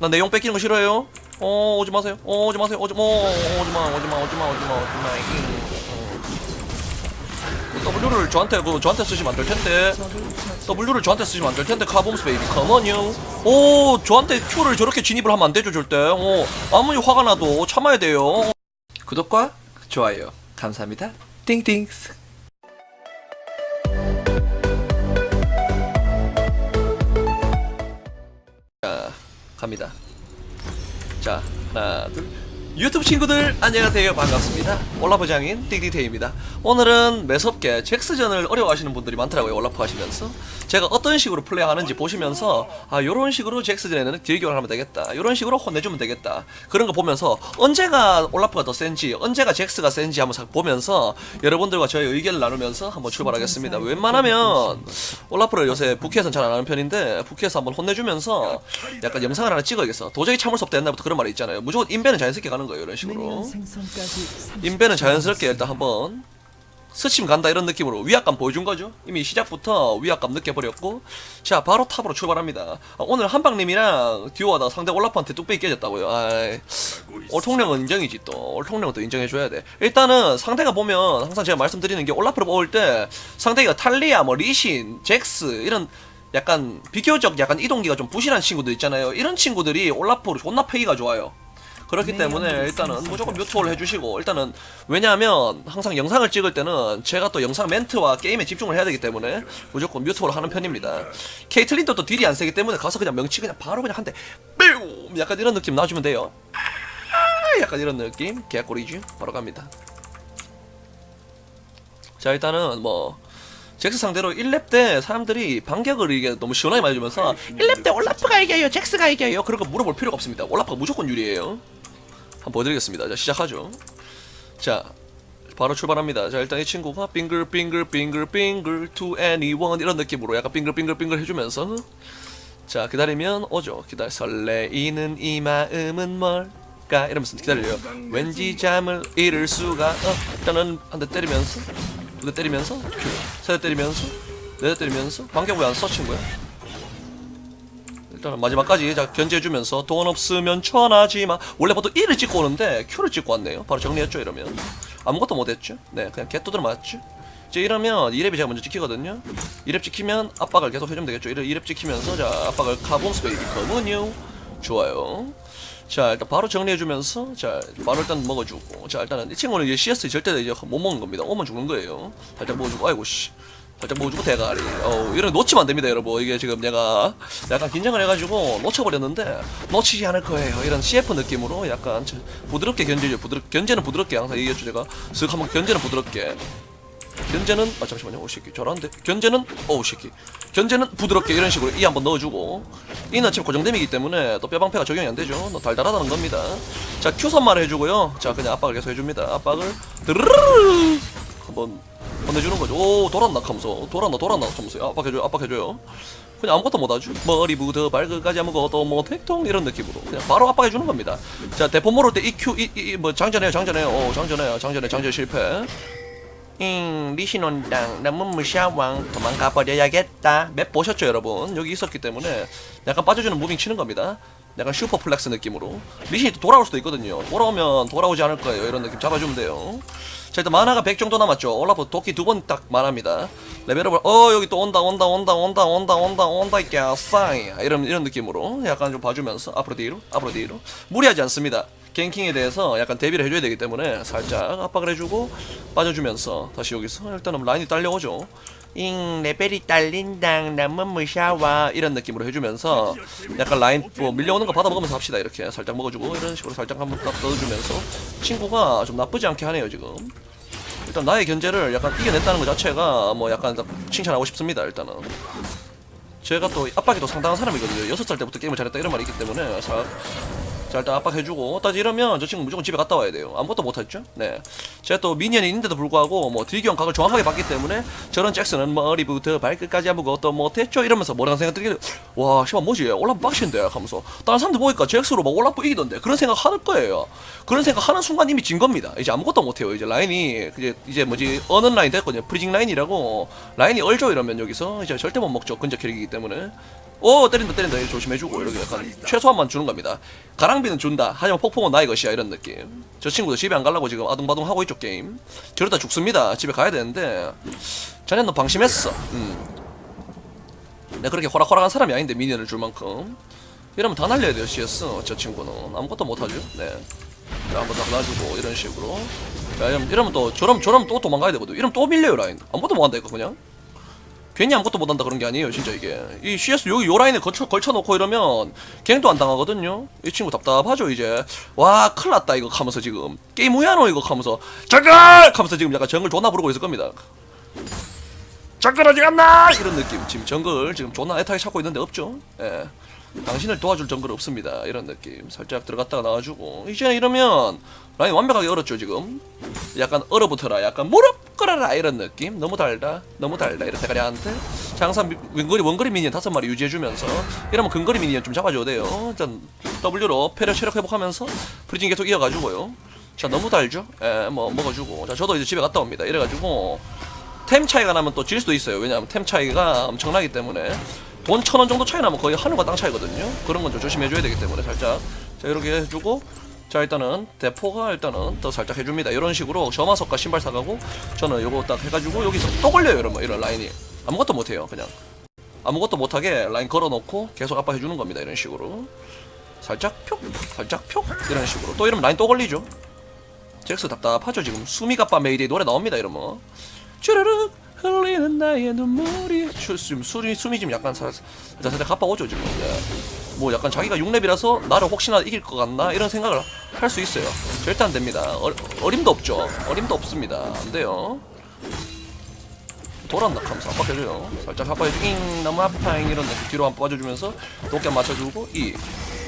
나 내 용 뺏기는 거 싫어해요. 어 오지 마세요. 어 오지 마세요. 오지 마. 오지 마. 오지 마. 오지 마. 오지 마. 오지 마. 잉. 어. W를 저한테 그 저한테 쓰시면 안 될 텐데. W를 저한테 쓰시면 안 될 텐데 카봄스 베이비 컴온요. 오 저한테 Q를 저렇게 진입을 하면 안 되죠 절대. 어 아무리 화가 나도 참아야 돼요. 구독과 좋아요 감사합니다. 띵띵스. 갑니다. 자 하나 둘 유튜브 친구들 안녕하세요. 반갑습니다. 올라프 장인 띵띵테입니다. 오늘은 매섭게 잭스전을 어려워하시는 분들이 많더라고요 올라프 하시면서. 제가 어떤 식으로 플레이하는지 보시면서 아 요런 식으로 잭스전에는 딜교를 하면 되겠다. 요런 식으로 혼내주면 되겠다. 그런 거 보면서 언제가 올라프가 더 센지 언제가 잭스가 센지 한번 싹 보면서 여러분들과 저의 의견을 나누면서 한번 출발하겠습니다. 웬만하면 올라프를 요새 부캐에서는 잘안 하는 편인데 부캐에서 한번 혼내주면서 약간 영상을 하나 찍어야겠어. 도저히 참을 수 없다 옛날부터 그런 말이 있잖아요. 무조건 인벤은 자연스럽게 가는 거예요 이런 식으로. 인벤은 자연스럽게 일단 한번 스침 간다 이런 느낌으로 위압감 보여준 거죠? 이미 시작부터 위압감 느껴버렸고 자 바로 탑으로 출발합니다. 아, 오늘 한방님이랑 듀오하다 상대 올라프한테 뚝배기 깨졌다고요. 아이 올통령은 인정이지 또. 올통령은 또 인정해줘야 돼. 일단은 상대가 보면 항상 제가 말씀드리는 게 올라프를 뽑을 때 상대가 탈리아 뭐 리신 잭스 이런 약간 비교적 약간 이동기가 좀 부실한 친구들 있잖아요. 이런 친구들이 올라프로 존나 패기가 좋아요 그렇기 때문에 일단은 무조건 뮤트홀 해주시고 일단은 왜냐하면 항상 영상을 찍을 때는 제가 또 영상 멘트와 게임에 집중을 해야 되기 때문에 무조건 뮤트홀 하는 편입니다. 케이틀린도 또 딜이 안 세기 때문에 가서 그냥 명치 그냥 바로 그냥 한대 뿅 약간 이런 느낌 놔주면 돼요. 아, 약간 이런 느낌? 개꼬리지? 바로 갑니다. 자 일단은 뭐 잭스 상대로 1렙 때 사람들이 반격을 이게 너무 시원하게 맞으면서 1렙 때 올라프가 이겨요 잭스가 이겨요. 그런 거 물어볼 필요가 없습니다. 올라프가 무조건 유리해요. 한번 보여드리겠습니다. 자 시작하죠. 자 바로 출발합니다. 자 일단 이 친구가 빙글 빙글 빙글 빙글 to anyone 이런 느낌으로 약간 빙글 빙글 빙글 해주면서 자 기다리면 오죠. 기다려 설레이는 이 마음은 뭘까? 이러면서 기다려요. 왠지 잠을 잃을 수가 어 일단은 한대 때리면서 두대 때리면서? 세대 때리면서? 네대 때리면서? 반격 왜안 써 친구야? 일단 마지막까지 자 견제해주면서 돈 없으면 천하지마. 원래 보통 1을 찍고 오는데 Q를 찍고 왔네요. 바로 정리했죠 이러면? 아무것도 못했죠? 네 그냥 개뚜드러 맞죠? 이제 이러면 2렙이 제가 먼저 찍히거든요. 2렙 찍히면 압박을 계속 해주면 되겠죠? 2렙 찍히면서 자 압박을 카본스 베이비 거문요. 좋아요 자 일단 바로 정리해주면서 자 바로 일단 먹어주고 자 일단은 이 친구는 이제 CS 절대 이제 못 먹는 겁니다. 오면 죽는 거예요. 살짝 먹어주고 아이고 씨. 살짝 먹어주고 대가리. 어 이런 거 놓치면 안 됩니다 여러분. 이게 지금 내가 약간 긴장을 해가지고 놓쳐버렸는데 놓치지 않을 거예요. 이런 CF 느낌으로 약간 저- 부드럽게 견제죠. 부드럽 견제는 부드럽게 항상 얘기했죠. 제가 쓱 한번 견제는 부드럽게 견제는 아 잠시만요. 오 새끼. 저런데? 견제는? 어우 새끼. 견제는 부드럽게 이런 식으로 이 한번 넣어주고 이는 지금 고정됨이기 때문에 또 뼈방패가 적용이 안 되죠. 너 달달하다는 겁니다. 자 Q 선만 해주고요. 자 그냥 압박을 계속 해줍니다. 압박을 드르르르 한번 보내주는 거죠. 오 돌았나 하면서 돌았나 돌았나 하면서 압박해줘요 압박해줘요. 그냥 아무것도 못하죠. 머리부터 발끝까지 아무것도 못했통 이런 느낌으로 그냥 바로 압박해주는 겁니다. 자 대포 모를 때이 Q 이뭐 장전해요 장전해요. 오 장전해요 장전해 장전 실패 잉 리신 온당 너무 무시하왕 도망가 버려야겠다. 맵 보셨죠 여러분? 여기 있었기 때문에 약간 빠져주는 무빙 치는 겁니다. 약간 슈퍼 플렉스 느낌으로. 또 돌아올 수도 있거든요. 돌아오면 돌아오지 않을 거예요. 이런 느낌 잡아주면 돼요. 자 일단 만화가 100 정도 남았죠. 올라프 도끼 두 번딱 만합니다. 레벨업을 어 여기 또 온다 온다 온다 온다 온다 온다 온다 이게 싸이. 이런 이런 느낌으로 약간 좀 봐주면서 앞으로 뒤로 앞으로 뒤로. 무리하지 않습니다 갱킹에 대해서 약간 대비를 해줘야 되기 때문에 살짝 압박을 해주고 빠져주면서 다시 여기서 일단은 라인이 딸려오죠. 잉 레벨이 딸린당 너무 무샤와 이런 느낌으로 해주면서 약간 라인 뭐 밀려오는 거 받아먹으면서 합시다. 이렇게 살짝 먹어주고 이런 식으로 살짝 한번 딱 넣어주면서 친구가 좀 나쁘지 않게 하네요 지금. 일단 나의 견제를 약간 이겨냈다는 것 자체가 뭐 약간 칭찬하고 싶습니다 일단은. 제가 또 압박이 또 상당한 사람이거든요. 여섯 살 때부터 게임을 잘했다 이런 말이 있기 때문에 자, 자 일단 압박해주고 따지? 이러면 저 친구 무조건 집에 갔다 와야 돼요. 아무것도 못했죠? 네. 제가 또 미니언이 있는데도 불구하고 뭐 딜경 각을 정확하게 봤기 때문에 저런 잭슨은 머리부터 발끝까지 아무것도 못했죠? 이러면서 뭐라는 생각 들게 와 씨발 뭐지? 올라프 빡신데? 하면서. 다른 사람들 보니까 잭스로 막 올라프 이기던데? 그런 생각 하는 거예요. 그런 생각 하는 순간 이미 진 겁니다. 이제 아무것도 못해요. 이제 라인이 이제 이제 뭐지? 어는 라인 됐거든요. 프리징 라인이라고. 라인이 얼죠? 이러면 여기서. 이제 절대 못 먹죠. 근접 캐릭이기 때문에 오 때린다 때린다. 이렇게 조심해주고 이렇게 약간 최소한만 주는 겁니다. 가랑비는 준다. 하지만 폭풍은 나의 것이야 이런 느낌. 저 친구도 집에 안 가려고 지금 아둥바둥 하고 있죠 게임. 저러다 죽습니다. 집에 가야 되는데 자네는 방심했어. 음. 내가 그렇게 호락호락한 사람이 아닌데 미니언을 줄 만큼. 이러면 다 날려야 돼요 CS 저 친구는. 아무것도 못하죠. 네. 한번 딱 놔주고 이런 식으로. 자 이러면, 이러면 또 저럼 저럼 또 도망가야 되거든. 이러면 또 밀려요 라인. 아무것도 못한다 이거 그냥 괜히 아무것도 못한다 그런 게 아니에요 진짜 이게. 이 CS 여기 요 라인에 걸쳐, 걸쳐놓고 이러면 갱도 안 당하거든요. 이 친구 답답하죠 이제. 와 큰일났다 이거 하면서 지금. 게임 우야노 이거 하면서. 정글! 하면서 지금 약간 정글 존나 부르고 있을 겁니다. 정글 어디 갔나! 이런 느낌. 지금 정글 지금 존나 애타게 찾고 있는데 없죠? 예. 당신을 도와줄 정글 없습니다. 이런 느낌. 살짝 들어갔다가 나와주고. 이제 이러면 라인 완벽하게 얼었죠 지금? 약간 얼어붙어라 약간 무릎 꿇어라 이런 느낌? 너무 달다 너무 달다 이런 대가리한테. 미- 원거리 원거리 미니언 다섯 마리 유지해주면서. 이러면 근거리 미니언 좀 잡아줘야 돼요. 일단 W로 패력 체력 회복하면서 프리징 계속 이어가지고요. 자 너무 달죠? 예뭐 먹어주고. 자 저도 이제 집에 갔다 옵니다. 이래가지고 템 차이가 나면 또 질 수도 있어요. 왜냐하면 템 차이가 엄청나기 때문에. 돈 천 원 정도 차이 나면 거의 하늘과 땅 차이거든요. 그런 건 좀 조심해줘야 되기 때문에 살짝. 자 이렇게 해주고 자 일단은 대포가 일단은 더 살짝 해줍니다. 이런 식으로 점화석과 신발 사가고 저는 요거 딱 해가지고 여기서 또 걸려요. 뭐 이런 라인이 아무것도 못해요. 그냥 아무것도 못하게 라인 걸어놓고 계속 압박해주는 겁니다. 이런 식으로 살짝 표 살짝 표 이런 식으로 또 이러면 라인 또 걸리죠. 잭스 답답하죠 지금 수미가빠 메이데이 노래 나옵니다 이러면 쭈르륵 흘리는 나의 눈물이 슈- 지금 술이 숨이 좀 약간 살, 살짝 살짝 가빠 오죠 지금 예. 뭐 약간 자기가 6렙이라서 나를 혹시나 이길 것 같나 이런 생각을 할 수 있어요. 절대 안 됩니다. 어, 어림도 없죠. 어림도 없습니다. 안 돼요. 돌았나? 하면서 압박해줘요. 살짝 압박해주고 잉 너무 아파잉 이런 느낌 뒤로 한번 빠져주면서 도끼 한 맞춰주고 이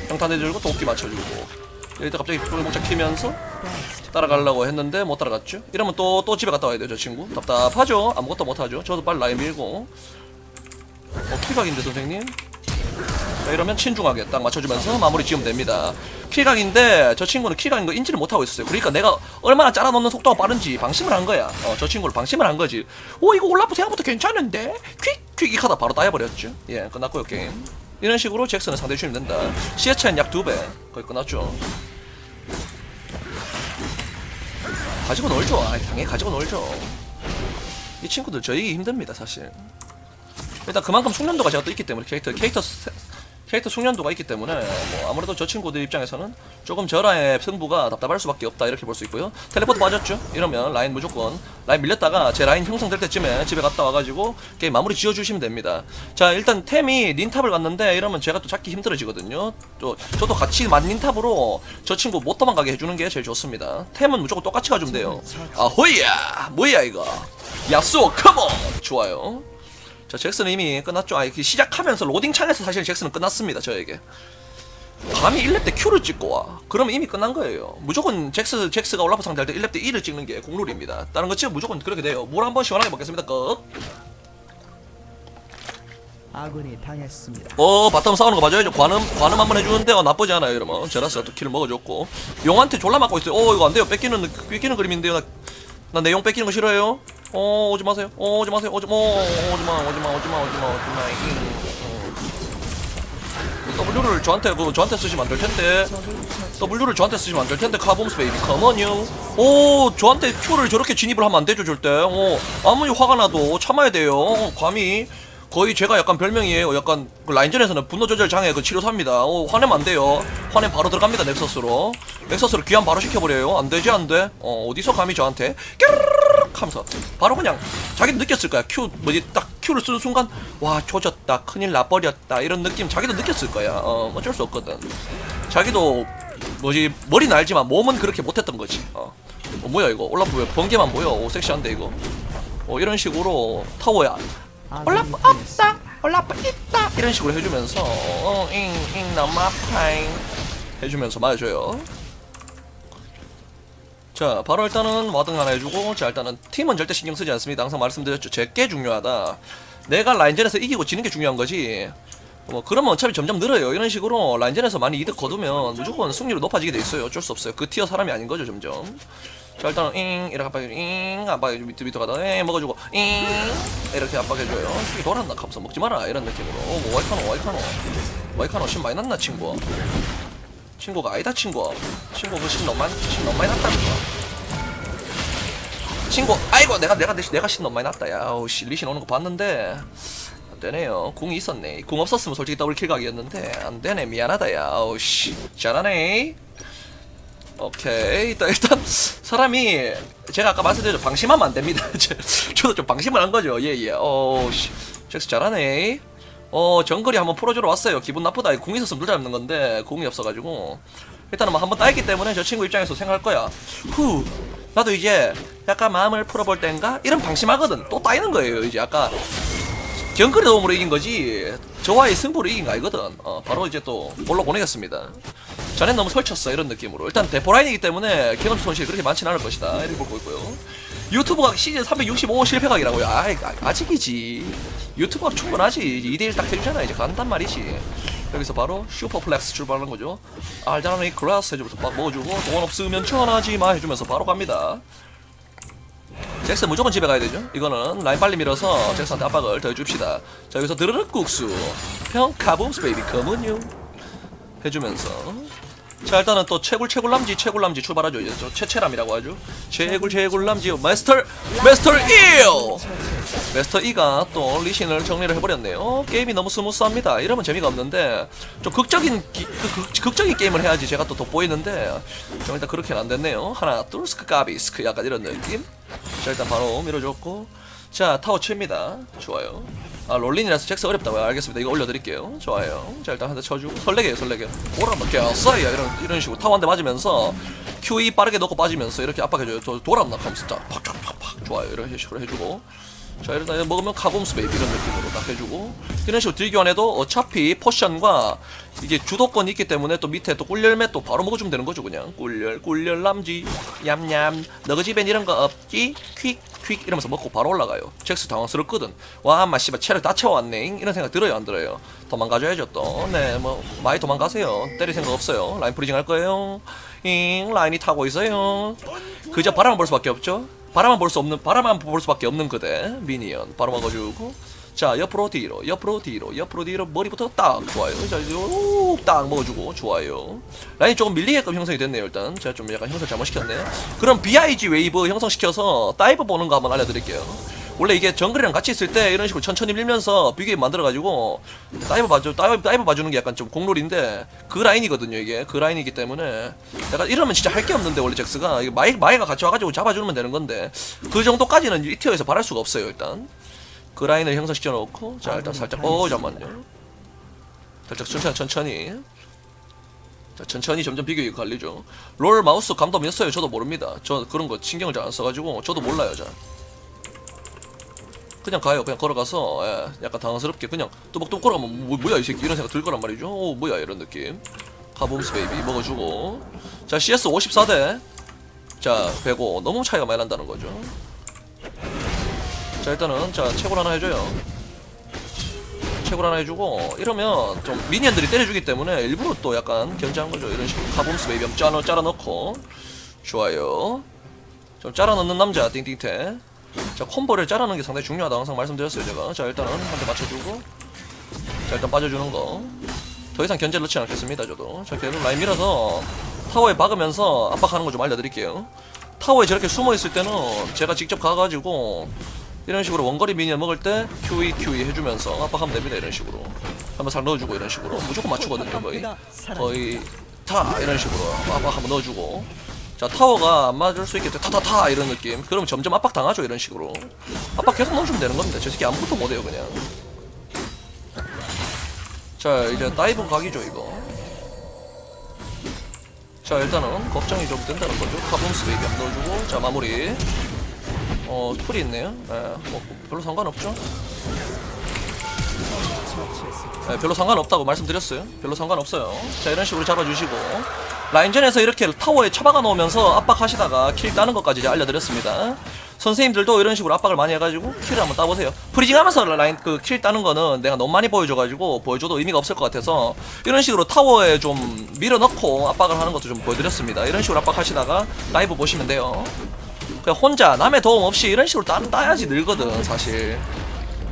평탄 해주고 도끼 맞춰주고. 여기다 갑자기 불을 목차 키면서 따라가려고 했는데 못 따라갔죠? 이러면 또또 집에 갔다 와야 돼요 저 친구. 답답하죠? 아무것도 못하죠? 저도 빨리 라인 밀고. 어 킬각인데 선생님 자 이러면 친중하게 딱 맞춰주면서 마무리 지으면 됩니다. 킬각인데 저 친구는 킬각인 거 인지를 못하고 있었어요. 그러니까 내가 얼마나 짜라놓는 속도가 빠른지 방심을 한 거야. 어, 저 친구를 방심을 한 거지. 오 이거 올라프 생각보다 괜찮은데? 퀵퀵 하다 바로 따여버렸죠. 예 끝났고요 게임. 이런 식으로 잭슨은 상대 주면 된다. 시야 차이는 약 2배. 거의 끝났죠. 가지고 놀죠. 아, 당연히 가지고 놀죠. 이 친구들 저이기 힘듭니다, 사실. 일단 그만큼 숙련도가 제가 또 있기 때문에 캐릭터 캐릭터 세- 캐릭터 숙련도가 있기 때문에 뭐 아무래도 저 친구들 입장에서는 조금 저라의 승부가 답답할 수밖에 없다 이렇게 볼 수 있고요. 텔레포트 맞았죠? 이러면 라인 무조건 라인 밀렸다가 제 라인 형성될 때쯤에 집에 갔다 와가지고 게임 마무리 지어주시면 됩니다. 자 일단 템이 닌탑을 갔는데 이러면 제가 또 찾기 힘들어지거든요. 또 저도 같이 만 닌탑으로 저 친구 못 도망가게 해주는 게 제일 좋습니다. 템은 무조건 똑같이 가주면 돼요. 아호이야 뭐야 이거 야쏘 컴온 좋아요. 자 잭슨은 이미 끝났죠. 아 시작하면서 로딩 창에서 사실 잭슨은 끝났습니다. 저에게. 감히 1렙 때 Q를 찍고 와. 그러면 이미 끝난 거예요. 무조건 잭스, 잭스가 올라프 상대할 때 1렙 때 E를 찍는 게 공룰입니다. 다른 거 찍으면 무조건 그렇게 돼요. 물 한번 시원하게 먹겠습니다. 끝. 아군이 당했습니다. 어, 바텀 싸우는 거 맞아요. 관음, 관음 한번 해주는데, 어, 나쁘지 않아요. 이러면. 제라스가 또 킬을 먹어줬고. 용한테 졸라 맞고 있어요. 어, 이거 안 돼요. 뺏기는, 뺏기는 그림인데요. 나, 나 내용 뺏기는 거 싫어해요. 어, 오지 마세요. 어, 오지 마세요. 오지, 어, 오지 마, 오지 마, 오지 마, 오지 마, 오지 마. 잉. 어. W를 저한테, 그, 저한테 쓰시면 안 될 텐데. W를 저한테 쓰시면 안 될 텐데 카본스 베이비 컴온요 오 저한테 Q를 저렇게 진입을 하면 안 되죠 절대 어 아무리 화가 나도 참아야 돼요 어, 감히 거의 제가 약간 별명이에요. 약간 그 라인전에서는 분노 조절 장애 그 치료사입니다. 어 화내면 안 돼요. 화내면 바로 들어갑니다 넥서스로. 넥서스로 귀환 바로 시켜버려요. 안 되지 안 돼? 어 어디서 감히 저한테 깨르르륵 하면서 바로 그냥 자기도 느꼈을 거야. Q 뭐지 딱 Q를 쓰는 순간 와 조졌다 큰일 나버렸다 이런 느낌 자기도 느꼈을 거야. 어 어쩔 수 없거든. 자기도 뭐지 머리는 알지만 몸은 그렇게 못했던 거지. 어, 어 뭐야 이거. 올라프 왜 번개만 보여? 오 섹시한데 이거. 어 이런 식으로 타워야 올라프 없다, 올라프 있다 이런 식으로 해주면서 어잉잉 너무 아파잉 해주면서 맞아줘요. 자 바로 일단은 와등 하나 해주고 자 일단은 팀은 절대 신경 쓰지 않습니다. 항상 말씀드렸죠. 제게 중요하다. 내가 라인전에서 이기고 지는 게 중요한 거지. 뭐 그러면 어차피 점점 늘어요. 이런 식으로 라인전에서 많이 이득 거두면 무조건 승률이 높아지게 돼 있어요. 어쩔 수 없어요. 그 티어 사람이 아닌 거죠 점점. 자 일단은 잉 이렇게 압박해줘 잉 압박해줘 밑에 밑에 가다 잉 먹어주고 잉 이렇게 압박해줘요. 이게 돌았나? 하면서 먹지 마라. 이런 느낌으로. 어, 뭐 와이카노 와이카노. 와이카노 신 많이 났나 친구? 친구가 아니다 친구. 친구 그신 너무 많이 신 너무 많이 났다는 거야 친구 아이고 내가 내가 내가 신 너무 많이 났다. 야 어우 씨 리신 오는 거 봤는데. 안 되네요. 궁이 있었네. 궁 없었으면 솔직히 더블킬 각이었는데. 안 되네. 미안하다 야. 어우 씨. 잘하네 오케이. 일단 일단 사람이 제가 아까 말씀드렸죠 방심하면 안 됩니다. 제- 저도 좀 방심을 한 거죠. 예예. 어씨. 잭스 잘하네. 어 정글이 한번 풀어주러 왔어요. 기분 나쁘다. 궁 있었으면 둘 잡는 건데 궁이 없어가지고. 일단은 뭐 한번 따있기 때문에 저 친구 입장에서 생각할 거야. 후. 나도 이제 약간 마음을 풀어볼 땐가? 이런 방심하거든. 또 따이는 거예요 이제 아까. 경거리 도움으로 이긴 거지. 저와의 승부로 이긴 거 아니거든. 어, 바로 이제 또 몰로 보내겠습니다 전엔 너무 설쳤어 이런 느낌으로. 일단 대포라인이기 때문에 경험치 손실이 그렇게 많지는 않을 것이다. 이렇게 보고 있고요. 유튜브가 시즌 365 실패각이라고요. 아, 아직이지. 유튜브가 충분하지. 2대1 딱 해주잖아 이제 간단 말이지. 여기서 바로 슈퍼플렉스 출발하는 거죠. 알자나니 클래스 해주면서 막 먹어주고 돈 없으면 전화하지 마 해주면서 바로 갑니다. 잭슨 무조건 집에 가야 되죠. 이거는 라인 빨리 밀어서 잭슨한테 압박을 더 해줍시다. 자 여기서 드르륵 국수. 형 카붐스 베이비 커먼유. 해주면서 자 일단은 또 채굴 채굴남지 채굴남지 출발하죠. 이제 저 채채람이라고 하죠. 채굴 채굴남지 마스터 마스터 1 메스터 2가 또 리신을 정리를 해버렸네요. 게임이 너무 스무스합니다. 이러면 재미가 없는데 좀 극적인 기- 그 극, 극적인 게임을 해야지 제가 또 돋보이는데 좀 일단 그렇게는 안 됐네요. 하나 둘 스크 까비 스크 약간 이런 느낌. 자 일단 바로 밀어줬고 자 타워 칩니다. 좋아요. 아 롤린이라서 잭스 어렵다고요. 알겠습니다. 이거 올려드릴게요. 좋아요. 자 일단 한 대 쳐주고 설레게요 설레게. 오라 먹겠어요. 이런 이런 식으로 타워 한 대 맞으면서 QE 빠르게 넣고 빠지면서 이렇게 압박해줘요. 저 돌아온다 하면서 자 팍팍팍팍 좋아요. 이런 식으로 해주고 자 일단 먹으면 카봄스 베이비 이런 느낌으로 딱 해주고 이런 식으로 딜 교환해도 어차피 포션과 이게 주도권이 있기 때문에 또 밑에 또 꿀열매 또 바로 먹어주면 되는 거죠 그냥 꿀열 꿀열 남지 얌얌 너그 집엔 이런 거 없기 퀵 퀵 이러면서 먹고 바로 올라가요. 잭스 당황스럽거든. 와 엄마 씨발 체력 다 채워왔네. 이런 생각 들어요 안 들어요? 도망가줘야죠 또 네 뭐 많이 도망가세요. 때릴 생각 없어요. 라인 프리징 할 거예요. 잉 라인이 타고 있어요. 그저 바람만 볼 수밖에 없죠? 바람만 볼 수 없는 바람만 볼 수밖에 없는 그대 미니언. 바로 먹어주고 자 옆으로 뒤로 옆으로 뒤로 옆으로 뒤로 머리부터 딱 좋아요. 자딱 먹어주고 좋아요. 라인이 조금 밀리게끔 형성이 됐네요 일단. 제가 좀 약간 형성 잘못시켰네. 그럼 BIG 웨이브 형성시켜서 다이브 보는 거 한번 알려드릴게요. 원래 이게 정글이랑 같이 있을 때 이런 식으로 천천히 밀면서 비게임 만들어가지고 다이브 봐줘 다이브, 다이브 봐주는 게 약간 좀 공룰인데 그 라인이거든요 이게. 그 라인이기 때문에. 내가 이러면 진짜 할 게 없는데 원래 잭스가. 마이, 마이가 같이 와가지고 잡아주면 되는 건데 그 정도까지는 이 티어에서 바랄 수가 없어요 일단 그 라인을 형성시켜 놓고 자 일단 살짝 어 잠만요. 살짝 천천히 천천히. 자 천천히 점점 비교가 갈리죠. 롤 마우스 감도 몇 써요. 저도 모릅니다. 저 그런 거 신경을 잘 안 써가지고 저도 몰라요 잘. 그냥 가요. 그냥 걸어가서 예, 약간 당황스럽게 그냥 또박또박 걸어가면 뭐, 뭐야 이 새끼. 이런 생각 들 거란 말이죠. 오 뭐야 이런 느낌. 카붐스 베이비 먹어주고. 자 CS 54대. 자 105 너무 차이가 많이 난다는 거죠 자 일단은 자 채굴 하나 해줘요. 채굴 하나 해주고 이러면 좀 미니언들이 때려주기 때문에 일부러 또 약간 견제한 거죠. 이런 식으로. 카붐스 베이비 한번 짜라, 짜라 넣고. 좋아요. 좀 짜라 넣는 남자 띵띵태. 자 콤보를 짜라는 게 상당히 중요하다 항상 말씀드렸어요 제가. 자 일단은 한 대 맞춰주고. 자 일단 빠져주는 거 더 이상 견제를 넣지 않겠습니다 저도. 자 계속 라인 밀어서 타워에 박으면서 압박하는 거 좀 알려드릴게요. 타워에 저렇게 숨어있을 때는 제가 직접 가가지고 이런 식으로 원거리 미니언 먹을 때 QE QE 해주면서 압박하면 됩니다 이런 식으로. 한번 살 넣어주고 이런 식으로. 무조건 맞추거든요 거의. 거의 타 이런 식으로. 압박 한번 넣어주고. 자 타워가 안 맞을 수 있겠다 타타타 이런 느낌. 그러면 점점 압박 당하죠 이런 식으로. 압박 계속 넣어주면 되는 겁니다. 저 새끼 아무것도 못해요 그냥. 자 이제 다이브 각이죠 이거. 자 일단은 걱정이 좀 된다는 거죠. 카본스 베이비 한번 넣어주고. 자 마무리 어 풀이 있네요 예, 뭐 별로 상관없죠 예, 별로 상관없다고 말씀드렸어요 별로 상관없어요 자 이런 식으로 잡아주시고 라인전에서 이렇게 타워에 처박아 놓으면서 압박하시다가 킬 따는 것까지 이제 알려드렸습니다 선생님들도 이런 식으로 압박을 많이 해가지고 킬을 한번 따보세요. 프리징하면서 라인 그 킬 따는 거는 내가 너무 많이 보여줘가지고 보여줘도 의미가 없을 것 같아서 이런 식으로 타워에 좀 밀어넣고 압박을 하는 것도 좀 보여드렸습니다. 이런 식으로 압박하시다가 라이브 보시면 돼요. 그냥 혼자 남의 도움 없이 이런 식으로 따, 따야지 늘거든 사실.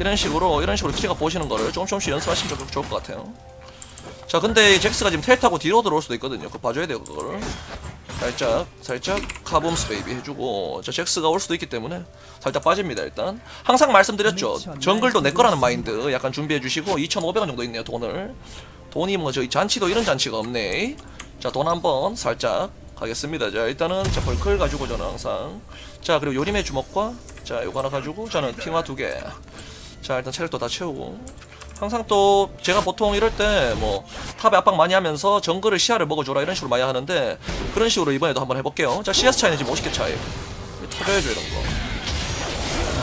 이런 식으로 이런 식으로 키가 보시는 거를 조금 조금씩 연습하시면 좀 좋을 것 같아요. 자 근데 잭스가 지금 텔 타고 뒤로 들어올 수도 있거든요. 그거 봐줘야 돼요 그거를. 살짝 살짝 카봄스 베이비 해주고 자 잭스가 올 수도 있기 때문에 살짝 빠집니다 일단 항상 말씀드렸죠 정글도 내 거라는 마인드 약간 준비해 주시고 2,500원 정도 있네요 돈을 돈이 뭐 저희 잔치도 이런 잔치가 없네 자 돈 한번 살짝 가겠습니다 자 일단은 자 벌클 가지고 저는 항상 자 그리고 요림의 주먹과 자 요거 하나 가지고 저는 핑화 두 개 자 일단 체력도 다 채우고 항상 또 제가 보통 이럴 때 뭐 탑에 압박 많이 하면서 정글을 시야를 먹어줘라 이런 식으로 많이 하는데 그런 식으로 이번에도 한번 해볼게요. 자 CS 차이는 지금 50개 차이. 터져야죠 이런 거.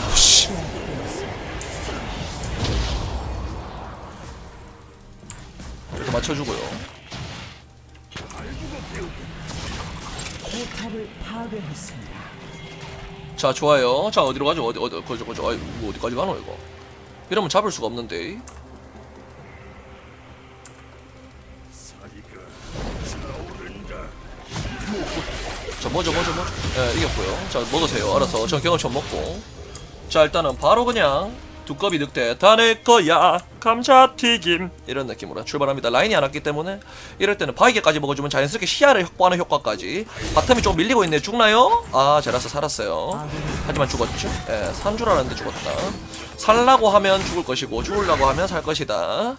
아우, 씨. 이렇게 맞춰주고요. 포탑을 파괴했습니다. 자 좋아요. 자 어디로 가죠? 어디 어디 거저 거저 어디까지 가노 이거? 이러면 잡을 수가 없는데. 자 뭐죠 뭐죠 뭐죠? 예 이겼고요. 자 먹으세요. 알아서 전 경험치 먹고. 자 일단은 바로 그냥 두꺼비 늑대 다내 거야. 감자튀김. 이런 느낌으로 출발합니다. 라인이 안 왔기 때문에. 이럴 때는 바이게까지 먹어주면 자연스럽게 시야를 확보하는 효과까지. 바텀이 좀 밀리고 있네. 죽나요? 아 제라스 살았어요. 하지만 죽었죠? 예, 산줄 알았는데 죽었다. 살라고 하면 죽을 것이고 죽으려고 하면 살 것이다.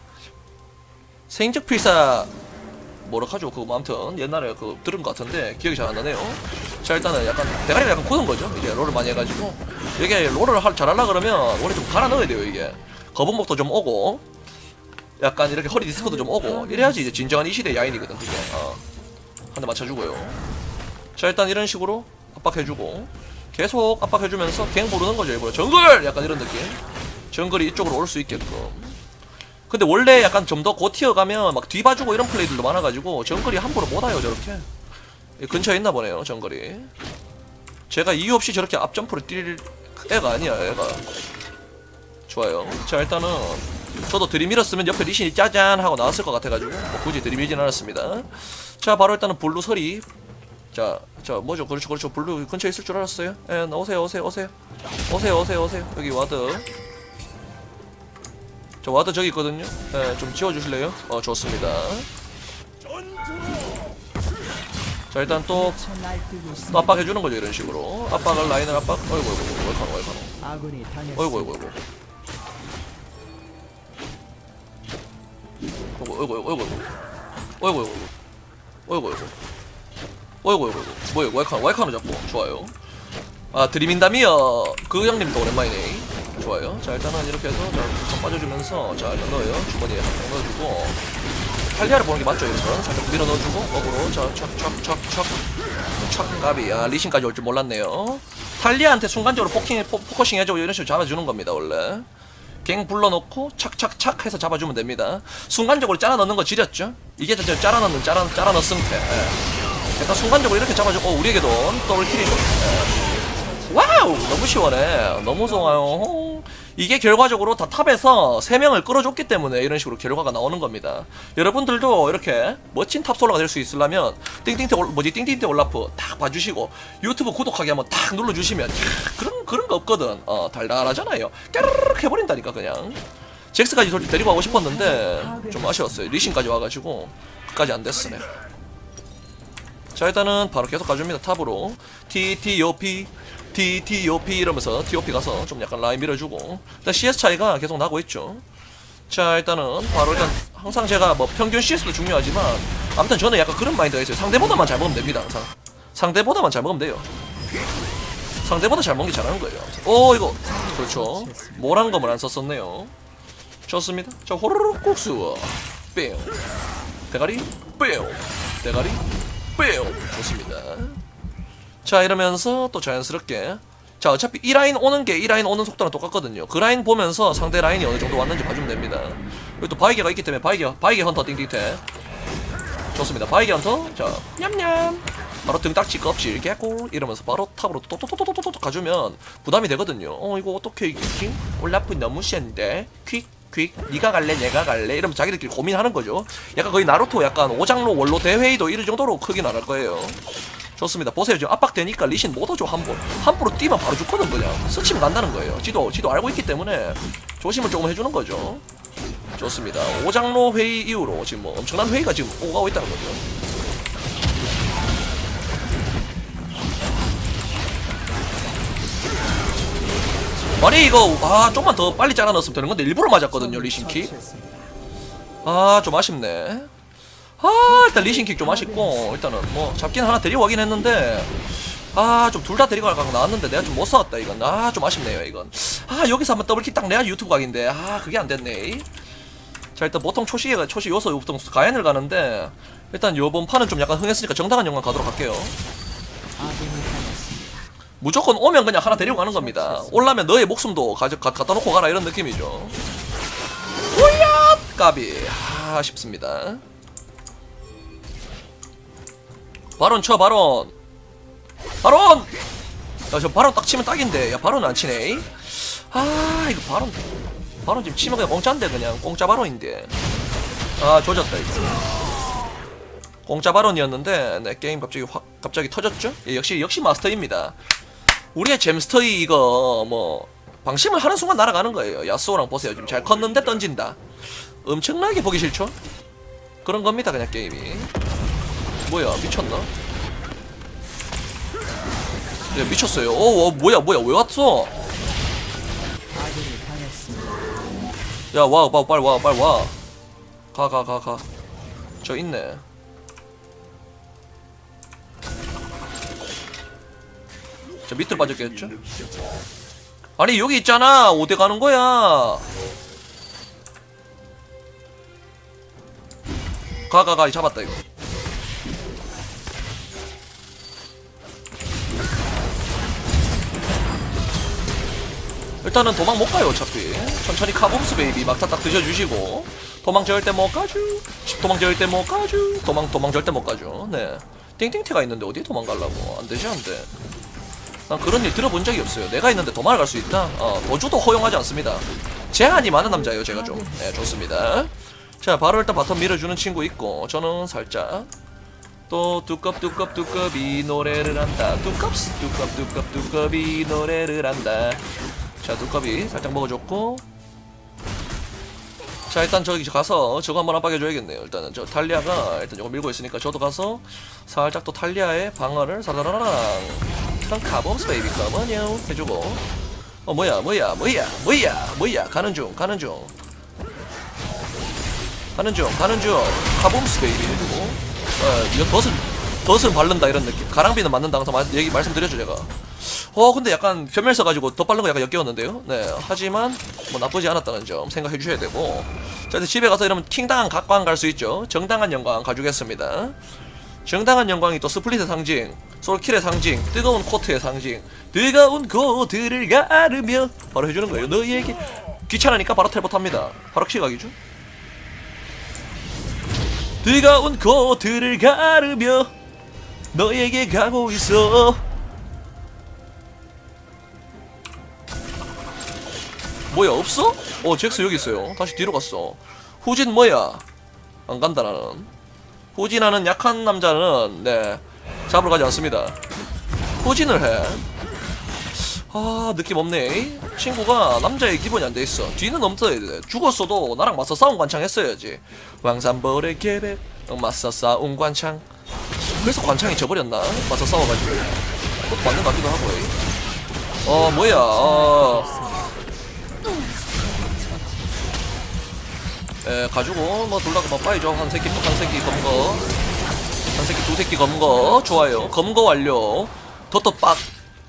생적 필사. 뭐라 하죠? 그거 뭐 아무튼 옛날에 그 들은 것 같은데 기억이 잘 안 나네요 자 일단은 약간 대가리가 약간 굳은 거죠? 이제 롤을 많이 해가지고. 이게 롤을 할, 잘하려 그러면 원래 좀 갈아 넣어야 돼요 이게. 거북목도 좀 오고 약간 이렇게 허리 디스크도 좀 오고. 이래야지 이제 진정한 이 시대 야인이거든 그게. 어. 한대 맞춰주고요. 자 일단 이런 식으로 압박해주고 계속 압박해주면서 갱 부르는 거죠 일부러. 정글! 약간 이런 느낌. 정글이 이쪽으로 올 수 있게끔. 근데 원래 약간 좀 더 고티어 가면 막 뒤봐주고 이런 플레이들도 많아가지고 정글이 함부로 못 와요 저렇게. 이 근처에 있나 보네요 정글이. 제가 이유 없이 저렇게 앞점프를 뛸 애가 아니야 애가. 좋아요. 자 일단은 저도 들이밀었으면 옆에 리신이 짜잔 하고 나왔을 것 같아가지고 뭐 굳이 들이밀진 않았습니다. 자 바로 일단은 블루 서리. 자, 자 뭐죠? 그렇죠 그렇죠. 블루 근처에 있을 줄 알았어요. 예 오세요 오세요 오세요. 오세요 오세요 오세요. 여기 와드. 저 와드 저기 있거든요. 네, 좀 지워주실래요? 어, 좋습니다. 자, 일단 또, 또. 압박해주는 거죠, 이런 식으로. 압박을, 라인을 압박. 어이구, 어이구, 어이구, 어이구, 어이구. 어이구, 어이구, 어이구. 어이구, 어이구, 어이구, 어이구. 어이구, 어이구. 어이구, 어이구. 어이구, 어이구. 뭐야, 와이카노, 와이카노 잡고. 좋아요. 아, 드림인담이요. 그 형님도 오랜만이네. 좋아요. 자, 일단은 이렇게 해서, 자, 좀 빠져주면서, 자, 일단 넣어요. 주머니에 한장 넣어주고. 탈리아를 보는 게 맞죠, 여기서. 살짝 밀어 넣어주고, 어그로. 자, 촥, 촥, 촥, 촥. 촥, 까비. 아, 리신까지 올 줄 몰랐네요. 탈리아한테 순간적으로 포킹, 포, 포커싱 해주고 이런 식으로 잡아주는 겁니다, 원래. 갱 불러놓고 착착착 해서 잡아주면 됩니다. 순간적으로 짜라 넣는 거 지렸죠? 이게 저 짜라 넣는 짜라 짜라 넣은 승태. 예. 약간 순간적으로 이렇게 잡아주고 어, 우리에게도 더블 킬이죠. 예. 와우 너무 시원해. 너무 좋아요. 이게 결과적으로 다 탑에서 3명을 끌어줬기 때문에 이런 식으로 결과가 나오는 겁니다. 여러분들도 이렇게 멋진 탑솔러가 될 수 있으려면 띵띵대 올, 뭐지 띵띵대 올라프 딱 봐주시고 유튜브 구독하기 한번 딱 눌러주시면 캬, 그런 그런 거 없거든. 어 달달하잖아요. 까르르 해버린다니까 그냥. 잭스까지 솔직히 데리고 가고 싶었는데 좀 아쉬웠어요. 리신까지 와가지고 끝까지 안 됐으네. 자 일단은 바로 계속 가줍니다 탑으로 TTOP TTOP 이러면서 TOP 가서 좀 약간 라인 밀어주고. 일단 CS 차이가 계속 나고 있죠. 자 일단은 바로 일단 항상 제가 뭐 평균 CS도 중요하지만 아무튼 저는 약간 그런 마인드가 있어요. 상대보다만 잘 먹으면 됩니다 항상. 상대보다만 잘 먹으면 돼요. 상대보다 잘 먹는 게 잘하는 거예요. 오 이거. 그렇죠. 모란 검을 안 썼었네요. 좋습니다. 자 호로록 국수 뺑 대가리 뺑 대가리 뺑 좋습니다 자 이러면서 또 자연스럽게. 자 어차피 이 라인 오는 게 이 라인 오는 속도랑 똑같거든요. 그 라인 보면서 상대 라인이 어느 정도 왔는지 봐주면 됩니다. 여기 또 바이게가 있기 때문에 바이게 바이게 헌터 띵띵태. 좋습니다. 바이기한터. 자 냠냠. 바로 등딱지 껍질 개꿀 이러면서 바로 탑으로 또또또또또또 가주면 부담이 되거든요. 어 이거 어떻게 이기지 올라프 너무 센데. 퀵 퀵, 니가 갈래, 내가 갈래, 이러면 자기들끼리 고민하는 거죠. 약간 거의 나루토 약간 오장로 원로 대회의도 이럴 정도로 크게 나갈 거예요. 좋습니다. 보세요. 지금 압박되니까 리신 못 하죠, 한 번. 함부로 뛰면 바로 죽거든, 그냥. 스치면 간다는 거예요. 지도, 지도 알고 있기 때문에 조심을 조금 해주는 거죠. 좋습니다. 오장로 회의 이후로 지금 뭐 엄청난 회의가 지금 오고 가고 있다는 거죠. 아니 이거 아 좀만 더 빨리 잘라 넣었으면 되는 건데 일부러 맞았거든요 처치했습니다. 아좀 아쉽네 아 일단 리신킥 좀 아쉽고 일단은 뭐 잡긴 하나 데리고 가긴 했는데 아 좀 둘 다 데리고 갈각 나왔는데 내가 좀못 싸웠다 이건 아 좀 아쉽네요 이건 아 여기서 한번 더블킥 딱 내가 유튜브 각인데 아 그게 안 됐네 자 일단 보통 초시계가 초시 요소 보통 가연을 가는데 일단 요번 판은 좀 약간 흥했으니까 정당한 영광 가도록 할게요. 무조건 오면 그냥 하나 데리고 가는 겁니다. 올라면 너의 목숨도 가져, 가, 갖다 놓고 가라 이런 느낌이죠. 오야 까비 아, 아쉽습니다. 바론 쳐 바론 바론 야저 바론 딱 치면 딱인데 야 바론 안 치네 아 이거 바론 바론 지금 치면 그냥 공짜인데 그냥 공짜 바론인데 아 조졌다 이거 공짜 바론이었는데 네, 게임 갑자기 확 갑자기 터졌죠 예, 역시 역시 마스터입니다 우리의 잼스터이 이거 뭐 방심을 하는 순간 날아가는 거예요. 야스오랑 보세요. 지금 잘 컸는데 던진다. 엄청나게 보기 싫죠? 그런 겁니다. 그냥 게임이. 뭐야 미쳤나? 야 미쳤어요. 어, 어 뭐야 뭐야 왜 왔어? 아군이 당했습니다. 야와 와 빨리 와 빨리 와. 가 가 가 가. 저 있네. 저 밑으로 빠졌겠죠? 아니 여기 있잖아 어디 가는 거야 가 가가 잡았다 이거 일단은 도망 못 가요 어차피 천천히 카bom스 베이비 막타 딱 드셔주시고 도망 절대 못 가주 도망 절대 못 가주 도망 도망 절대 못 가주 네 띵띵태가 있는데 어디에 도망가려고 안 되지 안돼 난 그런 일 들어본 적이 없어요. 내가 있는데 도망을 갈 수 있다? 어, 도주도 허용하지 않습니다. 제한이 많은 남자예요, 제가 좀. 네, 좋습니다. 자, 바로 일단 바텀 밀어주는 친구 있고, 저는 살짝 또 두껍 두껍 두껍이 노래를 한다. 두껍스 두껍 두껍 두껍이 노래를 한다. 자, 두껍이 살짝 먹어줬고. 자, 일단 저기 가서 저거 한번 압박해줘야겠네요. 일단은 저 탈리아가 일단 이거 밀고 있으니까 저도 가서 살짝 또 탈리아의 방어를 사라라라랑. 한 카범스 베이비 컴은요 해주고. 어 뭐야 뭐야 뭐야 뭐야 뭐야. 가는 중 가는 중. 가는 중 가는 중. 카범스 베이비 해주고. 어 이거 덫은 덫은 바른다 이런 느낌. 가랑비는 맞는다 항상 마- 얘기 말씀드렸죠 제가 어 근데 약간 변멸 써가지고 더 빠른 거 약간 역겨웠는데요 네 하지만 뭐 나쁘지 않았다는 점 생각해 주셔야 되고 자 이제 집에 가서 이러면 킹당한 각광 갈 수 있죠 정당한 영광 가주겠습니다 정당한 영광이 또 스플릿의 상징, 솔킬의 상징, 뜨거운 코트의 상징, 뜨거운 코트를 가르며 바로 해주는 거예요. 너희에게 귀찮으니까 바로 텔포탑니다. 바로 시각이죠. 뜨거운 코트를 가르며 너에게 가고 있어. 뭐야 없어? 어 잭스 여기 있어요. 다시 뒤로 갔어. 후진 뭐야? 안 간다 나는. 후진하는 약한 남자는 네 잡으러 가지 않습니다. 후진을 해. 아 느낌 없네. 친구가 남자의 기본이 안 돼 있어. 뒤는 없어야 돼. 죽었어도 나랑 맞서 싸운 관창 했어야지. 왕산벌의 계백 맞서 싸운 관창. 그래서 관창이 져버렸나? 맞서 싸워가지고. 그것도 맞는 것 같기도 하고. 어 뭐야? 어. 에 가지고 뭐둘다 그만 빠이죠. 한 새끼 한 새끼 검거. 한 새끼 두 새끼 검거. 좋아요. 검거 완료. 더더 빡.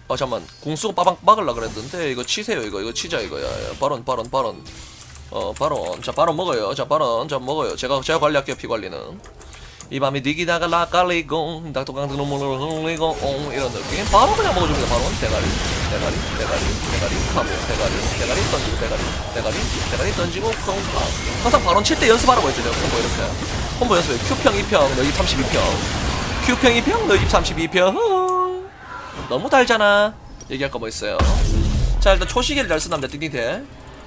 아 잠만. 궁수가 빠방 막을라 그랬는데 이거 치세요 이거. 이거 치자 이거야 야, 바론 바론 바론 어 바론 자 바론 먹어요. 자 바론 자 먹어요. 제가 제가 관리할게요 피 관리는 이 밤이 니기다가 라깔리고 닥터강등 눈물을 흘리고 옹 이런 느낌. 바로 그냥 먹어줍니다 바로. 대가리 대가리 대가리 대가리 카모 대가리 대가리 던지고 대가리 대가리 대가리 던지고 콩 항상 바론 칠때 연습하라고 했죠 내가 콤보 이렇게. 콤보 연습해 Q평 2평 너희 32평. Q평 2평 너희 32평. 너무 달잖아. 얘기할 거 뭐 있어요? 자 일단 초시계를 잘 쓴답니다. 띵띵태.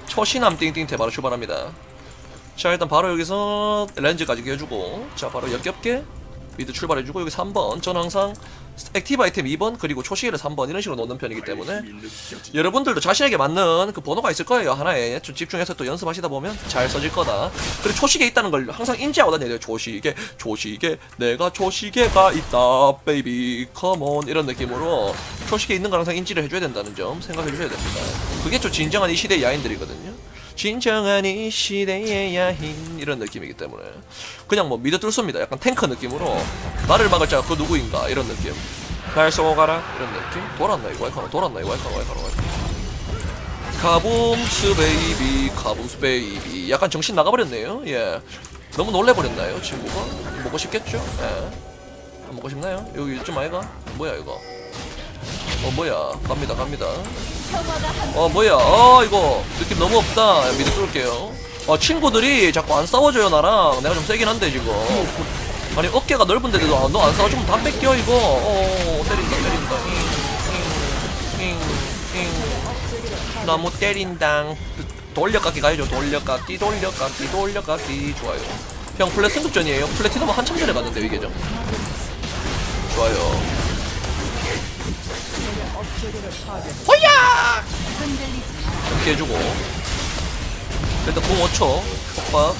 초시남 띵띵태 바로 출발합니다 자 일단 바로 여기서 렌즈까지 해주고 자 바로 역겹게 미드 출발해주고 여기 3번 저는 항상 액티브 아이템 2번 그리고 초시계를 3번 이런 식으로 놓는 편이기 때문에 여러분들도 자신에게 맞는 그 번호가 있을 거예요. 하나에 좀 집중해서 또 연습하시다 보면 잘 써질 거다. 그리고 초시계 있다는 걸 항상 인지하고 다녀야 돼요. 초시계 초시계 내가 초시계가 있다 베이비 컴온 이런 느낌으로 초시계 있는 걸 항상 인지를 해줘야 된다는 점 생각해 주셔야 됩니다. 그게 좀 진정한 이 시대의 야인들이거든요 진정한 이 시대의 야인. 이런 느낌이기 때문에. 그냥 뭐 미드 뚫습니다. 약간 탱크 느낌으로 나를 막을 자가 그 누구인가? 이런 느낌. 날 쏘가라? 이런 느낌? 돌았나 이거 와이카노? 돌았나 이거 와이카노 와이카노. 카붐스 베이비 카붐스 베이비. 약간 정신 나가버렸네요. 예. 너무 놀래버렸나요 친구가? 먹고 싶겠죠? 예. 안 먹고 싶나요? 여기 요즘 아이가 뭐야 이거? 어 뭐야? 갑니다 갑니다 어 뭐야? 어 이거 느낌 너무 없다. 야, 미드 뚫을게요. 아 친구들이 자꾸 안 싸워줘요 나랑. 내가 좀 세긴 한데 지금. 아니 어깨가 넓은데도 너안 싸워주면 다 뺏겨 이거. 어 때린다 때린다. 잉잉잉 너무 때린당 돌려깎기 가야죠 돌려깎기 돌려깎기 돌려깎기. 좋아요. 형 플랫 승급전이에요? 플래티넘은 한참 전에 갔는데 이 계정. 좋아요 호야! 이렇게 해주고. 일단 공 5초. 폭박.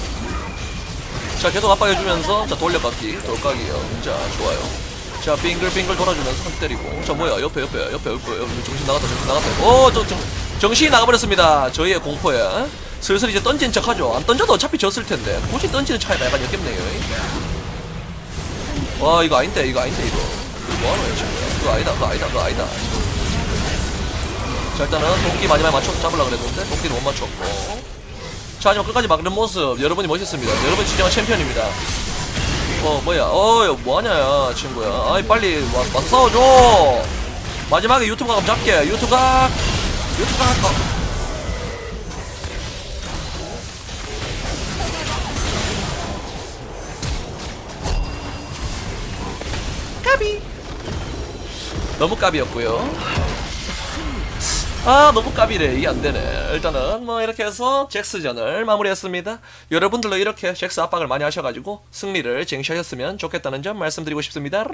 자 계속 압박해주면서 자 돌려깎기. 돌각이요. 자 좋아요. 자 빙글빙글 돌아주면서 한 때리고. 자 뭐야? 옆에 옆에 옆에 옆에 옆에. 정신 나갔다 정신 나갔다. 어저 정신이 나가버렸습니다. 저희의 공포에 슬슬 이제 던진 척하죠. 안 던져도 어차피 졌을 텐데. 굳이 던지는 차이가 약간 역겹네요. 와 이거 아닌데 이거 아닌데 이거. 이거 뭐하노 친구야 그거 아니다 그거 아니다 그거 아니다 자 일단은 도끼 마지막에 맞춰서 잡으려고 그랬는데 도끼를 못 맞췄고. 자 하지만 끝까지 막는 모습 여러분이 멋있습니다. 여러분이 진정한 챔피언입니다. 어 뭐야? 어 뭐하냐 야 친구야? 아이 빨리 와, 와서 싸워줘! 마지막에 유튜브 각 잡게. 유튜브 각 유튜브 각 어. 너무 까비였고요 아 너무 까비래. 이게 안되네. 일단은 뭐 이렇게 해서 잭스전을 마무리했습니다. 여러분들도 이렇게 잭스 압박을 많이 하셔가지고 승리를 쟁취하셨으면 좋겠다는 점 말씀드리고 싶습니다.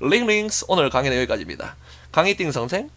링링스. 오늘 강의는 여기까지입니다. 강의띵 선생